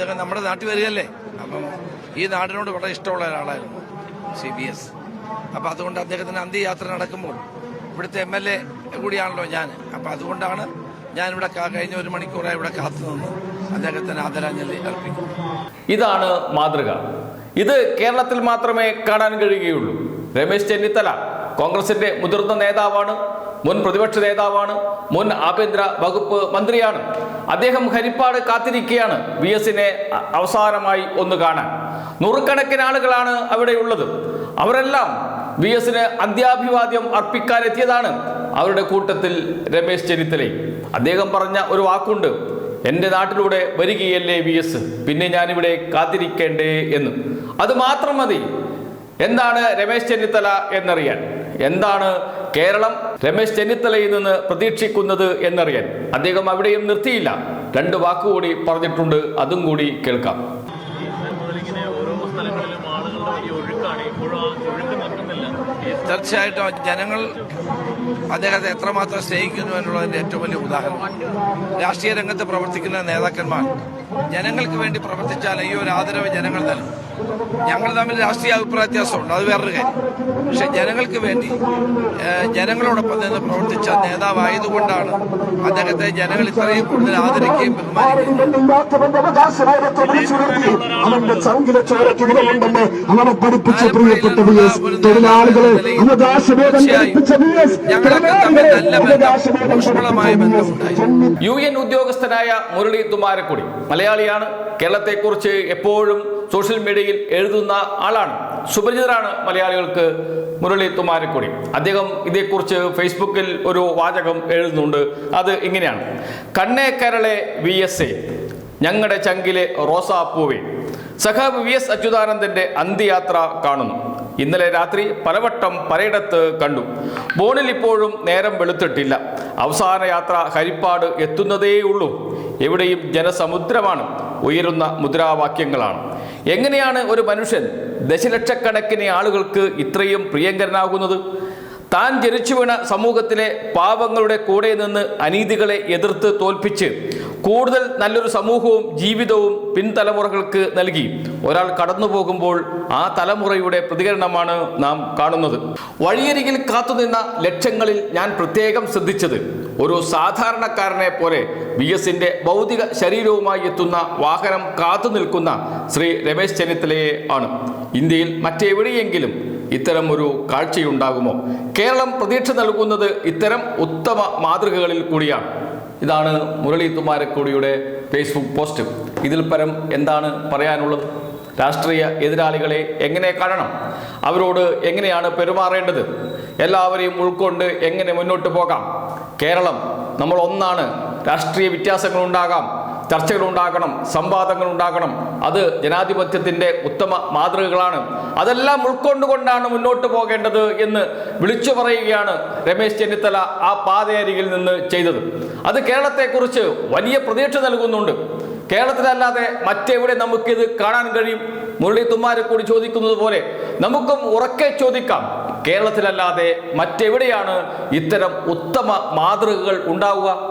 അദ്ദേഹം നമ്മുടെ നാട്ടിൽ വരികയല്ലേ? അപ്പം ഈ നാടിനോട് വളരെ ഇഷ്ടമുള്ള ഒരാളായിരുന്നു സി ബി എസ്. അപ്പം അതുകൊണ്ട് അദ്ദേഹത്തിന് അന്ത്യയാത്ര നടക്കുമ്പോൾ ഇവിടുത്തെ എം എൽ എ കൂടിയാണല്ലോ ഞാൻ. അപ്പം അതുകൊണ്ടാണ് ഞാനിവിടെ കഴിഞ്ഞ ഒരു മണിക്കൂറായി ഇവിടെ കാത്തു നിന്ന് അദ്ദേഹത്തിന് ആദരാഞ്ജലി അർപ്പിക്കുന്നു. ഇതാണ് മാതൃക. ഇത് കേരളത്തിൽ മാത്രമേ കാണാൻ കഴിയുകയുള്ളൂ. രമേശ് ചെന്നിത്തല കോൺഗ്രസിന്റെ മുതിർന്ന നേതാവാണ്. മുൻ പ്രതിപക്ഷ നേതാവാണ് മുൻ ആഭ്യന്തര വകുപ്പ് മന്ത്രിയാണ്. അദ്ദേഹം ഹരിപ്പാട് കാത്തിരിക്കുകയാണ് വി എസിനെ അവസാനമായി ഒന്ന് കാണാൻ. നൂറുകണക്കിന് ആളുകളാണ് അവിടെയുള്ളത്. അവരെല്ലാം വി എസിന് അന്ത്യാഭിവാദ്യം അർപ്പിക്കാനെത്തിയതാണ് അവരുടെ കൂട്ടത്തിൽ രമേശ് ചെന്നിത്തലയും അദ്ദേഹം പറഞ്ഞ ഒരു വാക്കുണ്ട് എന്റെ നാട്ടിലൂടെ വരികയല്ലേ വി എസ് പിന്നെ ഞാനിവിടെ കാത്തിരിക്കേണ്ടേ എന്ന്. അത് മാത്രം മതി. എന്താണ് രമേശ് ചെന്നിത്തല എന്നറിയാൻ? എന്താണ് കേരളം രമേശ് ചെന്നിത്തലയിൽ നിന്ന് പ്രതീക്ഷിക്കുന്നത് എന്നറിയാൻ അദ്ദേഹം അവിടെയും നിർത്തിയില്ല. രണ്ട് വാക്കുകൂടി പറഞ്ഞിട്ടുണ്ട് അതും കൂടി കേൾക്കാം. തീർച്ചയായിട്ടും ജനങ്ങൾ അദ്ദേഹത്തെ എത്രമാത്രം സ്നേഹിക്കുന്നു എന്നുള്ളതിന്റെ ഏറ്റവും വലിയ ഉദാഹരണം. രാഷ്ട്രീയ രംഗത്ത് പ്രവർത്തിക്കുന്ന നേതാക്കന്മാർ ജനങ്ങൾക്ക് വേണ്ടി പ്രവർത്തിച്ചാൽ ഈ ഒരു ആദരവ് ജനങ്ങൾ നൽകും. ഞങ്ങൾ തമ്മിൽ രാഷ്ട്രീയ അഭിപ്രായ വ്യത്യാസമുണ്ട് അത് വേറൊരു കാര്യം. പക്ഷെ ജനങ്ങൾക്ക് വേണ്ടി ജനങ്ങളോടൊപ്പം നിന്ന് പ്രവർത്തിച്ച നേതാവായതുകൊണ്ടാണ് അദ്ദേഹത്തെ ജനങ്ങൾ ഇത്രയും കൂടുതൽ ആദരിക്കുകയും യു എൻ ഉദ്യോഗസ്ഥനായ മുരളി തുമാരക്കുടി മലയാളിയാണ് കേരളത്തെക്കുറിച്ച് എപ്പോഴും സോഷ്യൽ മീഡിയയിൽ എഴുതുന്ന ആളാണ്. സുപരിചിതരാണ് മലയാളികൾക്ക് മുരളി തുമാരക്കുടി അദ്ദേഹം ഇതേക്കുറിച്ച് ഫേസ്ബുക്കിൽ ഒരു വാചകം എഴുതുന്നുണ്ട്. അത് ഇങ്ങനെയാണ്. കണ്ണേ കരളെ വി എസ് എ ഞങ്ങളുടെ ചങ്കിലെ റോസാപ്പൂവേ സഖാബ് വി എസ് അച്യുതാനന്ദന്റെ അന്ത്യയാത്ര കാണുന്നു. ഇന്നലെ രാത്രി പലവട്ടം പലയിടത്ത് കണ്ടു. ബോണിൽ ഇപ്പോഴും നേരം വെളുത്തിട്ടില്ല. അവസാന യാത്ര ഹരിപ്പാട് എത്തുന്നതേയുള്ളൂ. എവിടെയും ജനസമുദ്രമാണ്. ഉയരുന്ന മുദ്രാവാക്യങ്ങളാണ്. എങ്ങനെയാണ് ഒരു മനുഷ്യൻ ദശലക്ഷക്കണക്കിന് ആളുകൾക്ക് ഇത്രയും പ്രിയങ്കരനാകുന്നത്? താൻ ജനിച്ചു വീണ സമൂഹത്തിലെ പാവങ്ങളുടെ കൂടെ നിന്ന് അനീതികളെ എതിർത്ത് തോൽപ്പിച്ച് കൂടുതൽ നല്ലൊരു സമൂഹവും ജീവിതവും പിൻതലമുറകൾക്ക് നൽകി. ഒരാൾ കടന്നു പോകുമ്പോൾ ആ തലമുറയുടെ പ്രതികരണമാണ് നാം കാണുന്നത്. വഴിയരികിൽ കാത്തുനിന്ന ലക്ഷങ്ങളിൽ ഞാൻ പ്രത്യേകം ശ്രദ്ധിച്ചത്. ഒരു സാധാരണക്കാരനെ പോലെ വി എസിന്റെ ഭൗതിക ശരീരവുമായി എത്തുന്ന വാഹനം കാത്തു നിൽക്കുന്ന ശ്രീ രമേശ് ചെന്നിത്തലയെ ആണ്. ഇന്ത്യയിൽ മറ്റെവിടെയെങ്കിലും ഇത്തരം ഒരു കാഴ്ചയുണ്ടാകുമോ? കേരളം പ്രതീക്ഷ നൽകുന്നത് ഇത്തരം ഉത്തമ മാതൃകകളിൽ കൂടിയാണ്. ഇതാണ് മുരളി തുമാരക്കോടിയുടെ ഫേസ്ബുക്ക് പോസ്റ്റ് ഇതിൽ പരം എന്താണ് പറയാനുള്ളത്? രാഷ്ട്രീയ എതിരാളികളെ എങ്ങനെ കാണണം? അവരോട് എങ്ങനെയാണ് പെരുമാറേണ്ടത്? എല്ലാവരെയും ഉൾക്കൊണ്ട് എങ്ങനെ മുന്നോട്ട് പോകാം? കേരളം നമ്മൾ ഒന്നാണ്. രാഷ്ട്രീയ വ്യത്യാസങ്ങൾ ഉണ്ടാകാം. ചർച്ചകൾ ഉണ്ടാകണം. സംവാദങ്ങൾ ഉണ്ടാകണം. അത് ജനാധിപത്യത്തിന്റെ ഉത്തമ മാതൃകകളാണ്. അതെല്ലാം ഉൾക്കൊണ്ടുകൊണ്ടാണ് മുന്നോട്ട് പോകേണ്ടത് എന്ന് വിളിച്ചു പറയുകയാണ് രമേശ് ചെന്നിത്തല ആ പാതയരികിൽ നിന്ന് ചെയ്തത്. അത് കേരളത്തെക്കുറിച്ച് വലിയ പ്രതീക്ഷ നൽകുന്നുണ്ട്. കേരളത്തിലല്ലാതെ മറ്റെവിടെ നമുക്കിത് കാണാൻ കഴിയും? മുരളി തുമ്മാരെക്കൂടി ചോദിക്കുന്നത് പോലെ നമുക്കും ഉറക്കെ ചോദിക്കാം. കേരളത്തിലല്ലാതെ മറ്റെവിടെയാണ് ഇത്തരം ഉത്തമ മാതൃകകൾ ഉണ്ടാവുക?